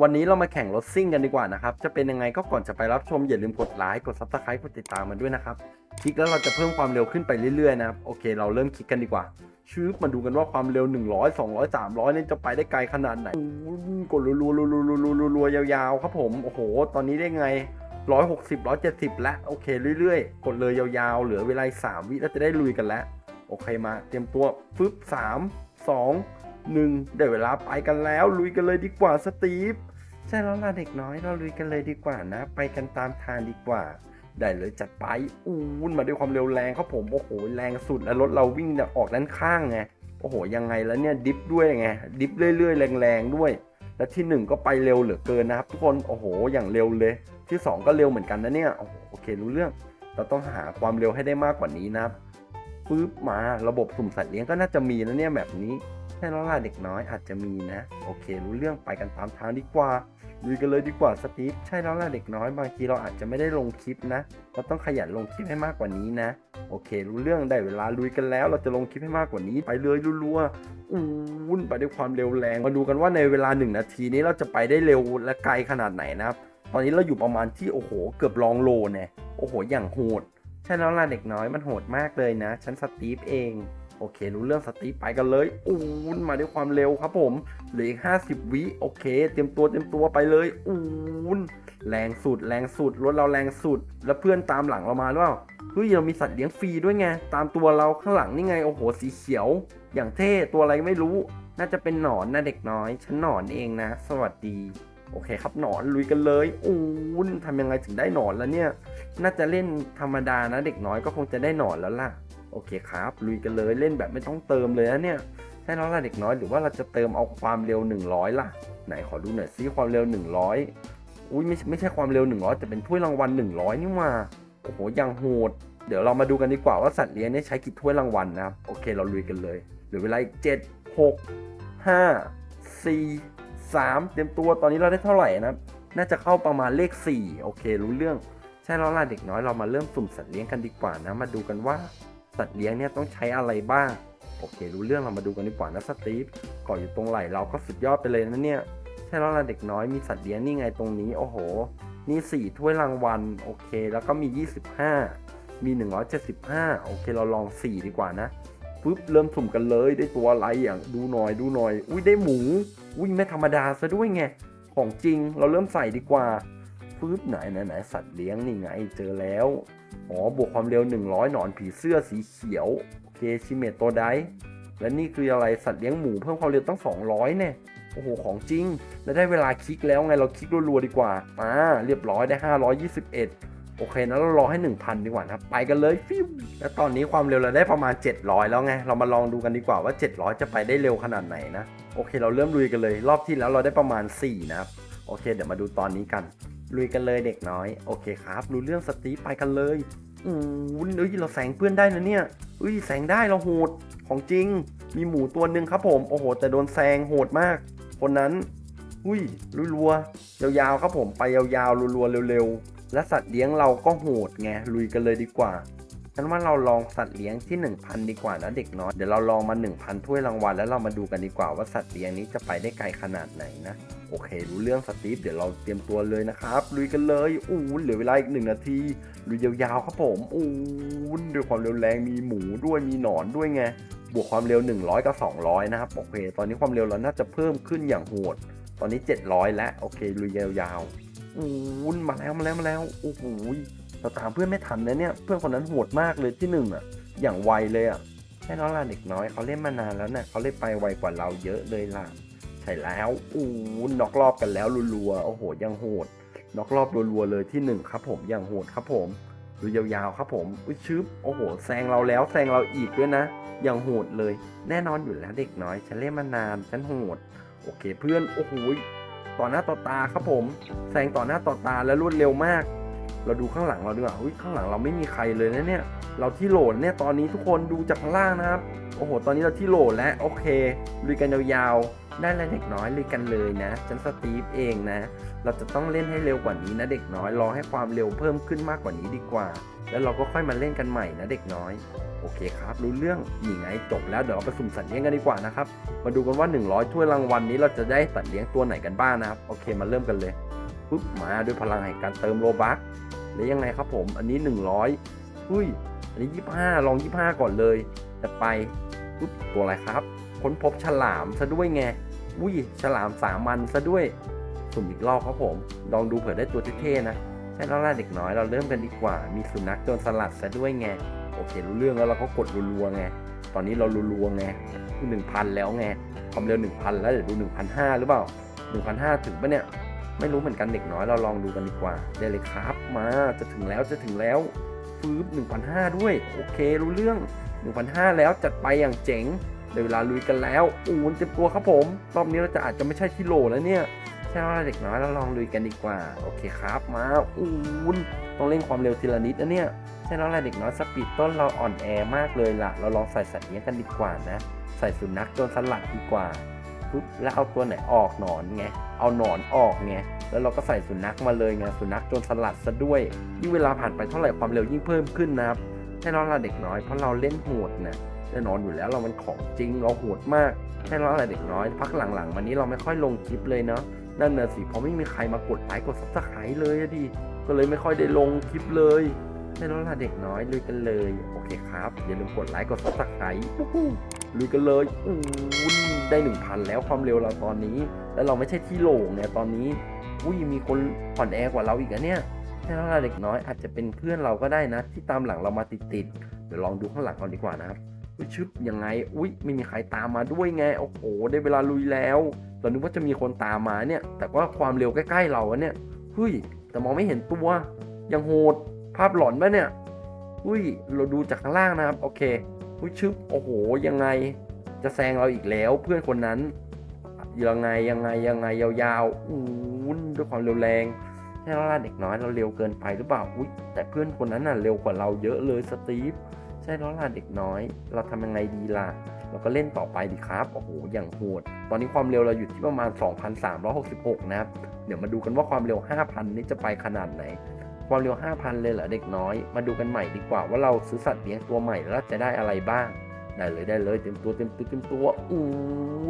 วันนี้เรามาแข่งรถซิ่งกันดีกว่านะครับ จะเป็นยังไงก็ก่อนจะไปรับชมอย่าลืมกดไลค์กดซับสไครต์กดติดตามมันด้วยนะครับ คลิกแล้วเราจะเพิ่มความเร็วขึ้นไปเรื่อยๆนะครับ โอเค เราเริ่มคลิกกันดีกว่าชืบมาดูกันว่าความเร็ว 100 200 300เนี่ยจะไปได้ไกลขนาดไหนกดรัวๆรัวๆๆๆยาวๆ ครับผม โอ้โห ตอนนี้ได้ไง 160 170 แล้ว โอเค เรื่อยๆ กดเลยยาวๆ เหลือเวลา3วิแล้วจะได้ลุยกันแล้ว โอเคมา เตรียมตัวฟึบ3 2 1ได้เวลาไปกันแล้วลุยกันเลยดีกว่าสตีฟใช่แล้วล่ะเด็กน้อยเราลุยกันเลยดีกว่านะ ไปกันตามทางดีกว่า ได้เลยจัดไปอู้นมาด้วยความเร็วแรงครับผมโอ้โหแรงสุดแล้วรถเราวิ่งออกด้านข้างไงโอ้โหยังไงแล้วเนี่ยดิฟด้วยไงดิฟเรื่อยๆแรงๆด้วย และที่หนึ่งก็ไปเร็วเหลือเกินนะครับ ทุกคนโอ้โหอย่างเร็วเลย ที่สองก็เร็วเหมือนกันนะเนี่ยโอ้โหโอเครู้เรื่อง เราต้องหาความเร็วให้ได้มากกว่านี้นะครับปึ๊บมาระบบสุ่มสัตว์เลี้ยงก็น่าจะมีนะเนี่ยแบบนี้ ใช่ล้วล่ะเด็กน้อยอาจจะมีนะ โอเค รู้เรื่องไปกันตามทางดีกว่าลุยกันเลยดีกว่าสตีฟใช่แล้วล่ะเด็กน้อยบางทีเราอาจจะไม่ได้ลงคลิปนะ เราต้องขยันลงคลิปให้มากกว่านี้นะ โอเค รู้เรื่องได้เวลาลุยกันแล้ว เราจะลงคลิปให้มากกว่านี้ไปเลยรัวๆอู้วุ่นไปด้วยความเร็วแรง มาดูกันว่าในเวลา1นาทีนี้เราจะไปได้เร็วและไกลขนาดไหนนะครับตอนนี้เราอยู่ประมาณที่โอ้โห เกือบลองโลเนี่ยโอ้โหอย่างโหดใช่แล้วล่ะเด็กน้อยมันโหดมากเลยนะฉันสตีฟเอง โอเค รู้เรื่องสตีไปกันเลย อู้นมาด้วยความเร็วครับผม เหลืออีก50วิโอเค เตรียมตัวเตรียมตัวไปเลย อูนแรงสุดแรงสุดรถเราแรงสุด แล้วเพื่อนตามหลังเรามาหรือเปล่าเฮ้ยเรามีสัตว์เลี้ยงฟรีด้วยไง ตามตัวเราข้างหลังนี่ไง โอ้โห สีเขียว อย่างเท่ตัวอะไรไม่รู้ น่าจะเป็นหนอนนะเด็กน้อย ฉันหนอนเองนะ สวัสดี โอเคครับหนอนลุยกันเลยอูนทำยังไงถึงได้หนอนแล้วเนี่ย น่าจะเล่นธรรมดานะ เด็กน้อยก็คงจะได้หนอนแล้วล่ะ โอเคครับลุยกันเลยเล่นแบบไม่ต้องเติมเลยนะเนี่ยใช่แล้วล่ะเด็กน้อยหรือว่าเราจะเติมเอาความเร็ว 100 ล่ะ ไหนขอดูหน่อยซิความเร็ว 100 อุ้ยไม่ไม่ใช่ความเร็ว 100 แต่เป็นถ้วยรางวัล 100 นี่มาโอ้โหยังโหด เดี๋ยวเรามาดูกันดีกว่าว่าสัตว์เลี้ยงเนี่ยใช้กี่ถ้วยรางวัลนะโอเคเราลุยกันเลยเหลือเวลาอีก7 6 5 4 3เตรียมตัวตอนนี้เราได้เท่าไหร่นะน่าจะเข้าประมาณเลข 4 โอเครู้เรื่อง ใช่แล้วล่ะเด็กน้อยเรามาเริ่มสุ่มสัตว์เลี้ยงกันดีกว่านะ มาดูกันว่า สัตว์เลี้ยงเนี่ยต้องใช้อะไรบ้าง โอเค รู้เรื่องเรามาดูกันดีกว่านะสตีฟเกาะอยู่ตรงไหลเราก็สุดยอดไปเลยนะเนี่ย ใช่แล้วล่ะเด็กน้อยมีสัตว์เลี้ยงนี่ไงตรงนี้ โอ้โห นี่ 4 ถ้วยรางวัล โอเค แล้วก็มี 25 มี 175 โอเค เราลอง 4 ดีกว่านะปึ๊บเริ่มสุ่มกันเลยได้ตัวอะไรอย่างดูหน่อยดูหน่อย อุ้ยได้หมู อุ้ยไม่ธรรมดาซะด้วยไง ของจริงเราเริ่มใส่ดีกว่า ปึ๊บไหนไหนไหนสัตว์เลี้ยงนี่ไงเจอแล้ว อ๋อบวกความเร็ว 100 หนอนผีเสื้อสีเขียว โอเคชิเมตโตไดและนี่คืออะไรสัตว์เลี้ยงหมูเพิ่มความเร็วตั้ง 200เนี่ยโอ้โห ของจริง แล้วได้เวลาคลิกแล้วไงเราคลิกรัวๆดีกว่า อ่า เรียบร้อยได้ 521 โอเคนะเรารอให้ 1,000 ดีกว่านะครับ ไปกันเลยฟิวแล้วตอนนี้ความเร็วเราได้ประมาณ 700 แล้วไง เรามาลองดูกันดีกว่าว่า 700 จะไปได้เร็วขนาดไหนนะ โอเค เราเริ่มลุยกันเลย รอบที่แล้วเราได้ประมาณ 4 นะครับ โอเค เดี๋ยวมาดูตอนนี้กัน ลุยกันเลยเด็กน้อย โอเคครับ รู้เรื่องสตีไปกันเลยอู้วเอ้ยเราแสงเพื่อนได้นะเนี่ยเอ้ยแสงได้เราโหดของจริง มีหมูตัวหนึ่งครับผม โอ้โห แต่โดนแซงโหดมาก คนนั้น อุ้ยรัวๆยาวๆครับผม ไปยาวๆรัวๆเร็วๆ และสัตว์เลี้ยงเราก็โหดไง ลุยกันเลยดีกว่า ฉันว่าเราลองสัตว์เลี้ยงที่ 1,000 ดีกว่านะเด็กน้อย เดี๋ยวเราลองมา 1,000 ถ้วยรางวัลแล้วเรามาดูกันดีกว่าว่าสัตว์เลี้ยงนี้จะไปได้ไกลขนาดไหนนะ โอเค รู้เรื่องสตีฟเดี๋ยวเราเตรียมตัวเลยนะครับลุยกันเลยอู้เหลือเวลาอีกหนึ่งนาทีลุยยาวๆครับผมอู้ด้วยความเร็วแรงมีหมูด้วยมีหนอนด้วยไงบวกความเร็ว 100 กับ 200 นะครับโอเค ตอนนี้ความเร็วเราน่าจะเพิ่มขึ้นอย่างโหด ตอนนี้ 700 แล้วโอเคลุยยาวๆอู้มาแล้วมาแล้วมาแล้วโอ้โห เราตามเพื่อนไม่ทันนะเนี่ย เพื่อนคนนั้นโหดมากเลยที่หนึ่งอะ อย่างไวเลยอะใช่แล้วล่ะเด็กน้อยเขาเล่นมานานแล้วนะ่ะเขาเล่นไปไวกว่าเราเยอะเลยล่ะ ใช่แล้วอู้น็อกรอบกันแล้วรัวๆ โอ้โหยังโหดน็อกรอบรัวๆเลยที่หนึ่งครับผมยังโหดครับผมดูยาวๆครับผมอุ้ยชึบโอ้โหแซงเราแล้วแซงเราอีกด้วยนะยังโหดเลย แน่นอนอยู่แล้วเด็กน้อยฉันเล่นมานานฉันโหด โอเคเพื่อนโอ้โหต่อหน้าต่อตาครับผม แซงต่อหน้าต่อตาและรวดเร็วมาก เราดูข้างหลังเราดีกว่าอุ้ยข้างหลังเราไม่มีใครเลยนะเนี่ย เราที่โหลดเนี่ยตอนนี้ทุกคนดูจากข้างล่างนะครับ โอ้โห ตอนนี้เราที่โหลดแล้วโอเคลุยกันยาวๆ ได้แล้วเด็กน้อยเลยกันเลยนะ ฉันสตีฟเองนะ เราจะต้องเล่นให้เร็วกว่านี้นะเด็กน้อย รอให้ความเร็วเพิ่มขึ้นมากกว่านี้ดีกว่า แล้วเราก็ค่อยมาเล่นกันใหม่นะเด็กน้อย โอเคครับ รู้เรื่องนี่ไงจบแล้วเดี๋ยวเราไปสุ่มสัตว์เลี้ยงกันดีกว่านะครับ มาดูกันว่า 100ถ้วยรางวัลนี้เราจะได้สัตว์เลี้ยงตัวไหนกันบ้างนะครับ โอเคมาเริ่มกันเลย ปุ๊บมาด้วยพลังแห่งการเติมโลบัคแล้วยังไงครับผมอันนี้ 100อุ้ยอันนี้ 25 ลอง 25 ก่อนเลยจะไปปุ๊บตัวอะไรครับ ค้นพบฉลามซะด้วยไงอุ้ยฉลามสามัญซะด้วยสุ่มอีกรอบครับผม ลองดูเผื่อได้ตัวเท่ๆนะใช่แล้วล่ะเด็กน้อยเราเริ่มกันดีกว่า มีสุนัขโจรสลัดซะด้วยไงโอเครู้เรื่องแล้วเราก็กดรัวๆไงตอนนี้เรารัวๆไงหนึ่งพันแล้วไงความเร็วหนึ่งพันแล้วเดี๋ยวดูหนึ่งพันห้าหรือเปล่าหนึ่งพันห้าถึงปะเนี่ย ไม่รู้เหมือนกันเด็กน้อยเราลองดูกันดีกว่า ได้เลยครับมาจะถึงแล้วจะถึงแล้วฟืบ1,500 ด้วย โอเครู้เรื่อง 1,500 แล้วจัดไปอย่างเจ๋งเดี๋ยวเวลาลุยกันแล้วอูนเต็มตัวครับผมรอบนี้เราจะอาจจะไม่ใช่ที่โหลแล้วเนี่ยใช่ว่าเด็กน้อยเราลองลุยกันดีกว่า โอเคครับมาอูนต้องเร่งความเร็วทีละนิดนะเนี่ยใช่แล้วแหละเด็กน้อยสปีดต้นเราอ่อนแอมากเลยล่ะ เราลองใส่สัตว์เลี้ยงกันดีกว่านะ ใส่สุนัขโจนสลัดดีกว่า ปุ๊บแล้วเอาตัวไหนออกหนอนไง เอาหนอนออกไง แล้วเราก็ใส่สุนัขมาเลยไง สุนัขจนสลัดซะด้วย ยิ่งเวลาผ่านไปเท่าไหร่ความเร็วยิ่งเพิ่มขึ้นนะครับแน่นอนเราเด็กน้อยเพราะเราเล่นโหดนะแน่นอนอยู่แล้วเรามันของจริงเราโหดมากแน่นอนเราเด็กน้อย พักหลังๆวันนี้เราไม่ค่อยลงคลิปเลยเนาะ นั่นน่ะสิ เพราะไม่มีใครมากดไลค์กดซับสไครต์เลยอะดิ ก็เลยไม่ค่อยได้ลงคลิปเลยแน่นอนเราเด็กน้อยลุยกันเลย โอเคครับ อย่าลืมกดไลค์กดซับสไครต์ ลุยกันเลยอู้วได้หนึ่งพันแล้วความเร็วเราตอนนี้ แล้วเราไม่ใช่ที่โหลเนี่ยตอนนี้อุ้ยมีคนผ่อนแอร์กว่าเราอีกอะเนี่ยแค่ว่าเด็กน้อยอาจจะเป็นเพื่อนเราก็ได้นะ ที่ตามหลังเรามาติดๆเดี๋ยวลองดูข้างหลังก่อนดีกว่านะครับอุ้ยชึบยังไง อุ้ยไม่มีใครตามมาด้วยไงโอ้โหได้เวลาลุยแล้วเรานึกว่าจะมีคนตามมาเนี่ย แต่ว่าความเร็วใกล้ๆเราเนี่ยเฮ้ยแต่มองไม่เห็นตัวยังโหดภาพหลอนปะเนี่ยอุ้ยเราดูจากข้างล่างนะครับ โอเค อุ้ยชึบโอ้โหยังไงจะแซงเราอีกแล้ว เพื่อนคนนั้นยังไงยังไงยังไงยาวๆอู้นด้วยความเร็วแรงใช่แล้วล่ะเด็กน้อยเราเร็วเกินไปหรือเปล่าอุ้ยแต่เพื่อนคนนั้นน่ะเร็วกว่าเราเยอะเลยสตีฟใช่แล้วล่ะเด็กน้อย เราทำยังไงดีล่ะเราก็เล่นต่อไปดีครับโอ้โหอย่างโหดตอนนี้ความเร็วเราอยู่ที่ประมาณ 2,366 นะครับ เดี๋ยวมาดูกันว่าความเร็ว 5,000 นี้จะไปขนาดไหน ความเร็ว 5,000 เลยเหรอเด็กน้อย มาดูกันใหม่ดีกว่าว่าเราซื้อสัตว์เลี้ยงตัวใหม่แล้วจะได้อะไรบ้าง ได้เลยได้เลยเต็มตัวเต็มตัวเต็มตัวอู้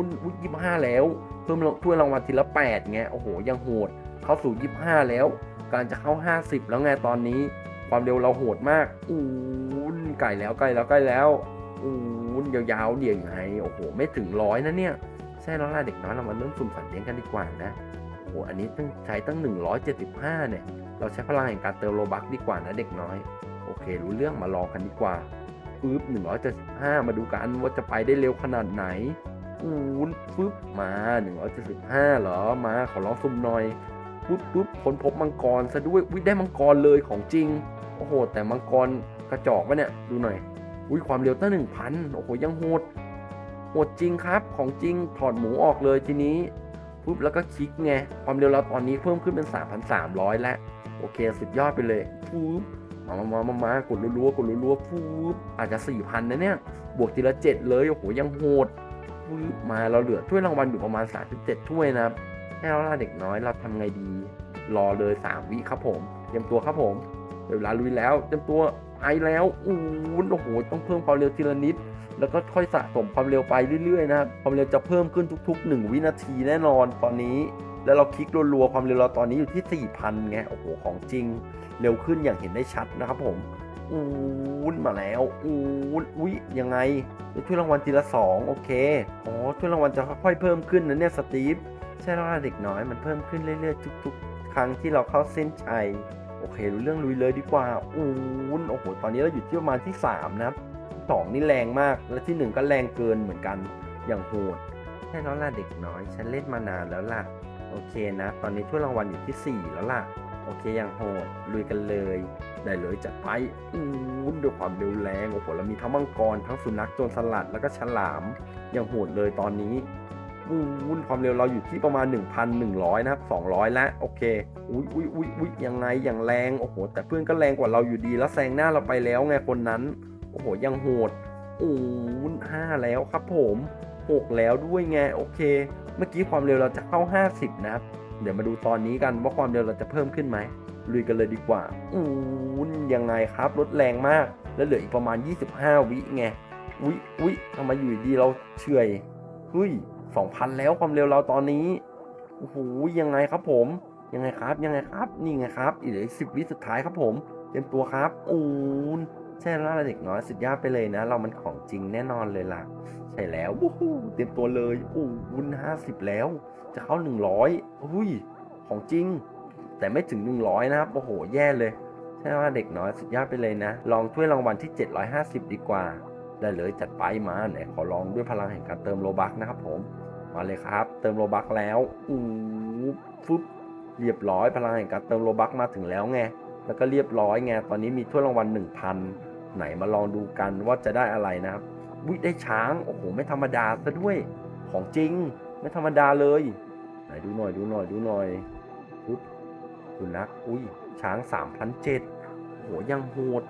นอุ้ยยี่ห้าแล้ว เพิ่มถ้วยรางวัลทีละแปดไงโอ้โหยังโหด เข้าสู่ยี่ห้าแล้ว การจะเข้าห้าสิบแล้วไงตอนนี้ ความเร็วเราโหดมากอู้นไก่แล้วใกล้แล้วใกล้แล้วอู้นยาวๆเดี่ยงไงโอ้โหไม่ถึงร้อยนะเนี่ยใช่แล้วล่ะเด็กน้อยเรามาเริ่มสุ่มสัตว์เลี้ยงกันดีกว่านะ โอ้โหอันนี้ต้องใช้ตั้ง 175 เนี่ย เราใช้พลังแห่งการเติมโลบัคดีกว่านะเด็กน้อย โอเค รู้เรื่องมาลองกันดีกว่าปึ๊บ175 มาดูกันว่าจะไปได้เร็วขนาดไหนอูนปึ๊บมา 175 เหรอ มาขอลองซุ่มหน่อยปึ๊บปึ๊บค้นพบมังกรซะด้วยวิได้มังกรเลยของจริง โอ้โห แต่มังกรกระจอกปะเนี่ย ดูหน่อย อุ้ยความเร็วตั้งหนึ่งพันโอ้โห ยังโหด โหดจริงครับ ของจริง ถอดหมูออกเลยทีนี้ ปึ๊บแล้วก็คลิกไงความเร็วเราตอนนี้เพิ่มขึ้นเป็น 3,300 แล้ว โอเคสุดยอดไปเลยปึ๊บมามามามามากดรัวๆกดรัวๆฟูบอาจจะสี่พันะเนี่ย บวกทีละเจ็ดเลย โอ้โห ยังโหดฟูบมาเราเหลือถ้วยรางวัลอยู่ประมาณ 37 ถ้วยนะครับให้เราล่าเด็กน้อยเราทำไงดี รอเลย 3 วิครับผมเตรียมตัวครับผมเวลาลุยแล้วเตรียมตัวไอแล้วอู้โอ้โหต้องเพิ่มความเร็วทีละนิด แล้วก็ค่อยสะสมความเร็วไปเรื่อยๆนะครับความเร็วจะเพิ่มขึ้นทุก ๆ 1 วินาทีแน่นอนตอนนี้ แล้วเราคลิกรัวๆความเร็วเราตอนนี้อยู่ที่ 4,000ไงโอ้โหของจริง เร็วขึ้นอย่างเห็นได้ชัดนะครับผมอูนมาแล้วอูนอุ๊ยยังไงถ้วยรางวัลทีละสองโอเคอ๋อถ้วยรางวัลจะค่อยๆเพิ่มขึ้นนะเนี่ยสตีฟใช่แล้วล่ะเด็กน้อยมันเพิ่มขึ้นเรื่อยๆทุก ๆ ครั้งที่เราเข้าเส้นชัยโอเครู้เรื่องลุยเลยดีกว่าอูนโอ้โหตอนนี้เราอยู่ที่ประมาณที่ 3 นะครับ สองนี่แรงมาก และที่ 1 ก็แรงเกินเหมือนกันอย่างโหดใช่แล้วล่ะเด็กน้อย ฉันเล่นมานานแล้วล่ะ โอเคนะ ตอนนี้ถ้วยรางวัลอยู่ที่ 4 แล้วล่ะ โอเคอย่างโหดลุยกันเลย ได้เลยจัดไปอู้นด้วยความเร็วแรงโอ้โหเรามีทั้งมังกรทั้งสุนัขโจรสลัดแล้วก็ฉลามอย่างโหดเลยตอนนี้อู้นความเร็วเราอยู่ที่ประมาณ 1,100 นะครับ 200 แล้วโอเค อุ้ยอุ้ยอุ้ยอุ้ยยังไงอย่างแรง โอ้โห แต่เพื่อนก็แรงกว่าเราอยู่ดี แล้วแซงหน้าเราไปแล้วไงคนนั้น โอ้โห ยังโหดอู้ห้าแล้วครับผมห6แล้วด้วยไง โอเค เมื่อกี้ความเร็วเราจะเข้า 50 นะครับ เดี๋ยวมาดูตอนนี้กันว่าความเร็วเราจะเพิ่มขึ้นไหมลุยกันเลยดีกว่าอู้ยังไงครับรถแรงมาก แล้วเหลืออีกประมาณ 25 วิไงวิวิทำไมอยู่ดีเราเฉยเฮ้ย2,000 แล้วความเร็วเราตอนนี้โอ้โหยังไงครับผม ยังไงครับ ยังไงครับ นี่ไงครับ อีกเหลือสิบวิสุดท้ายครับผม เตรียมตัวครับ อูน ใช่แล้วล่ะเด็กน้อยสุดยอดไปเลยนะ เรามันของจริงแน่นอนเลยล่ะ ใช่แล้ววู้ฮู้เตรียมตัวเลยอูนห้าสิบแล้ว จะเข้าหนึ่งร้อยอุ้ยของจริง แต่ไม่ถึงหนึ่งร้อยนะครับโอ้โหแย่เลยใช่ว่าเด็กน้อยสุดยอดไปเลยนะ ลองถ้วยรางวัลที่ 750 ดีกว่า ได้เลยจัดไปมาไหนขอลองด้วยพลังแห่งการเติมโลบักนะครับผม มาเลยครับ เติมโลบักแล้วอู้ฟึบเรียบร้อยพลังแห่งการเติมโลบักมาถึงแล้วไง แล้วก็เรียบร้อยไง ตอนนี้มีถ้วยรางวัล 1,000 ไหนมาลองดูกันว่าจะได้อะไรนะครับวิได้ช้างโอ้โหไม่ธรรมดาซะด้วยของจริงไม่ธรรมดาเลยไหนดูหน่อยดูหน่อยดูหน่อยปุ๊บคุนักอุ้ยช้าง3,007โอ้โหยังโหด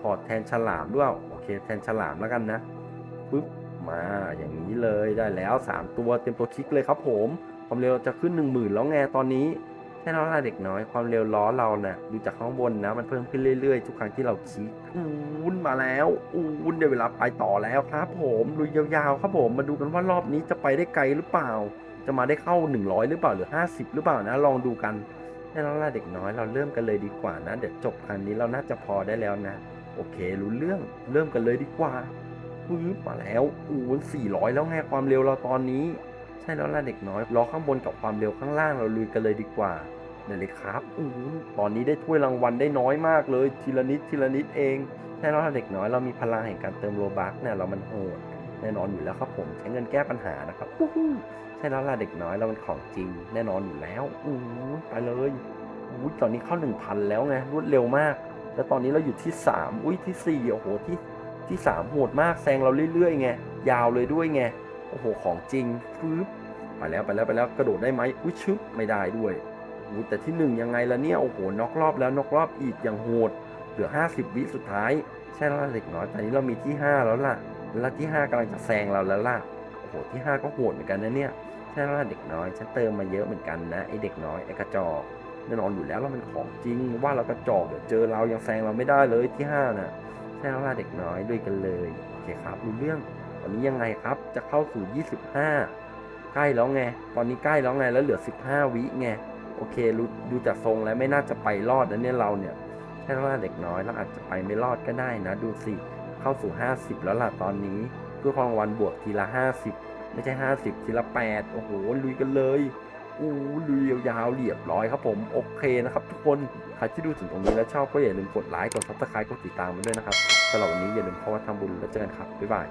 ถอดแทนฉลามด้วยโอเคแทนฉลามแล้วกันนะปุ๊บมาอย่างนี้เลยได้แล้ว 3 ตัวเตรียมตัวคลิกเลยครับผมความเร็วจะขึ้น 1 0,000 แล้วไงตอนนี้ ใช่แล้วล่ะเด็กน้อย ความเร็วล้อเราเนะ่ะดูจากข้างบนนะ มันเพิ่มขึ้นเรื่อยๆ ทุกครั้งที่เราคลิกอู้นมาแล้วอู้นเดี๋ยวเวลาไปต่อแล้วครับผมลุยาวๆครับผมมาดูกันว่ารอบนี้จะไปได้ไกลหรือเปล่า จะมาได้เข้า 100 หรือเปล่าหรือ 50 หรือเปล่านะ ลองดูกันใช่แล้วล่ะเด็กน้อยเราเริ่มกันเลยดีกว่านะ เดี๋ยวจบคันนี้เราน่าจะพอได้แล้วนะ โอเครู้เรื่องเริ่มกันเลยดีกว่าปึ๊บมาแล้วอู้น400 แล้วไงความเร็วเราตอนนี้ใช่แล้วล่ะเด็กน้อยรอข้างบนกับความเร็วข้างล่างเราลุยกันเลยดีกว่า เดี๋ยเลยครับอู้หูตอนนี้ได้ถ้วยรางวัลได้น้อยมากเลย ทีละนิดทีละนิดเองใช่แล้วล่ะเด็กน้อยเรามีพลังแห่งการเติมโลบักเนี่ยเรามันโหดแน่นอนอยู่แล้วครับผมใช้เงินแก้ปัญหานะครับใช่แล้วล่ะเด็กน้อยเรามันของจริง แน่นอนอยู่แล้วอู้ไปเลยอุ้ยตอนนี้เข้า1,000แล้วไงรวดเร็วมาก แล้วตอนนี้เราอยู่ที่3อุ้ยที่สี่โอ้โหที่ที่สามโหดมากแซงเราเรื่อยๆไงยาวเลยด้วยไงโอ้โหของจริงฟืบไปแล้วไปแล้วไปแล้วกระโดดได้ไหมอุ้ยชึบไม่ได้ด้วย แต่ที่หนึ่งยังไงละเนี่ย โอ้โหน็อกรอบแล้วน็อกรอบอีกอย่างโหด เหลือ 50 วิสุดท้าย ใช่แล้วเด็กน้อยตอนนี้เรามีที่ 5 แล้วล่ะ แล้วที่ 5กำลังจะแซงเราแล้วล่ะ โอ้โห ที่ 5 ก็โหดเหมือนกันนะเนี่ย ใช่แล้วเด็กน้อย ฉันเติมมาเยอะเหมือนกันนะ ไอเด็กน้อยไอกระจอกแน่นอนอยู่แล้วเราเป็นของจริง ว่าเรากระจอกเดี๋ยวเจอเรายังแซงเราไม่ได้เลยที่ 5 น่ะ ใช่แล้วเด็กน้อยด้วยกันเลย โอเคครับรู้เรื่อง ตอนนี้ยังไงครับ จะเข้าสู่ 25 ใกล้แล้วไง ตอนนี้ใกล้แล้วไง แล้วเหลือ 15 วิไง โอเครู้ดูจากทรงแล้วไม่น่าจะไปรอดนะเนี่ยเราเนี่ยใช่ว่าเด็กน้อยเราอาจจะไปไม่รอดก็ได้นะ ดูสิเข้าสู่ 50 แล้วล่ะตอนนี้เพื่อความวัลบวกทีละ 50 ไม่ใช่ 50 ทีละ 8 โอ้โหลุยกันเลยอู้ลุยยาวๆเรียบร้อยครับผมโอเคนะครับทุกคนใครที่ดูถึงตรงนี้แล้วชอบก็อย่าลืมกดไลค์กดซับสไครต์กดติดตามมันด้วยนะครับสำหรับวันนี้อย่าลืมเข้ามาทำบุญแล้วเจอกันครับบ๊ายบาย